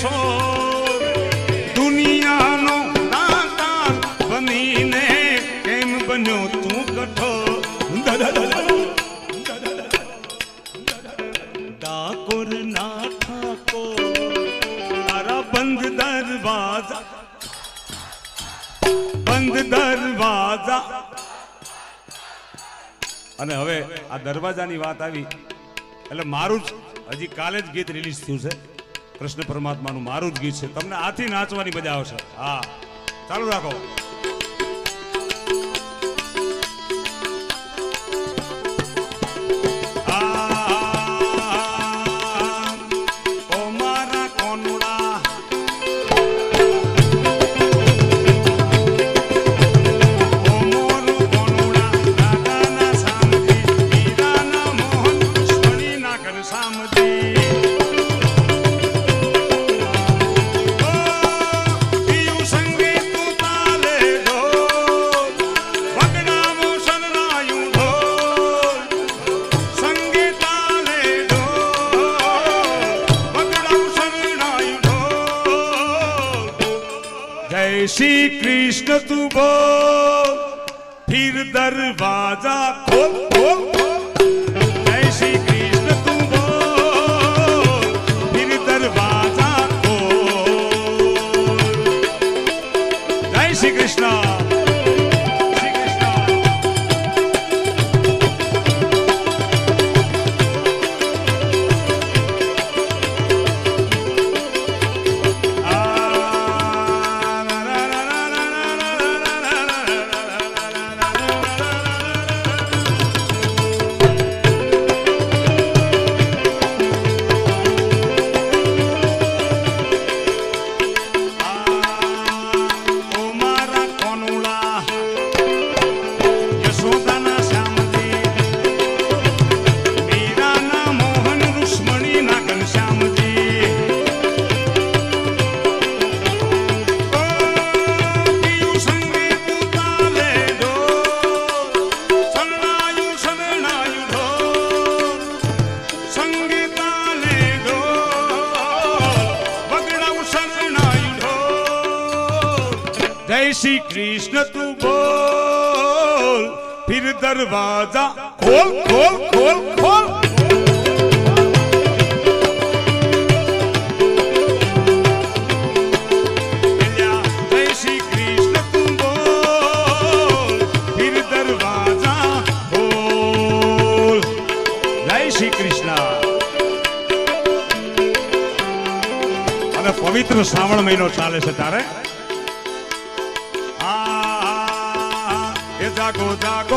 છો દુનિયાનો દાતા બનીને કેમ બન્યો તું કઠોર ડાકોર ના ઠાકોર તારા બંધ દરવાજા બંધ દરવાજા અને હવે આ દરવાજાની વાત આવી. એટલે મારું જ હજી કાલે જ ગીત રિલીઝ થયું છે. કૃષ્ણ પરમાત્માનું મારું જ ગીત છે. તમને આથી નાચવાની મજા આવશે. હા. ચાલુ રાખો. શ્રી કૃષ્ણ તું બોલ. ફિર દરવાજા ખોલ ખોલ. જય શ્રી કૃષ્ણ તું બોલ. ફિર દરવાજા ખોલ. જય શ્રી કૃષ્ણ. જય શ્રી કૃષ્ણ, તું બોલ. ફિર દરવાજા ખોલ ખોલ ખોલ ખોલ. પવિત્ર શ્રાવણ મહિનો ચાલે છે તારે? Dago, Dago.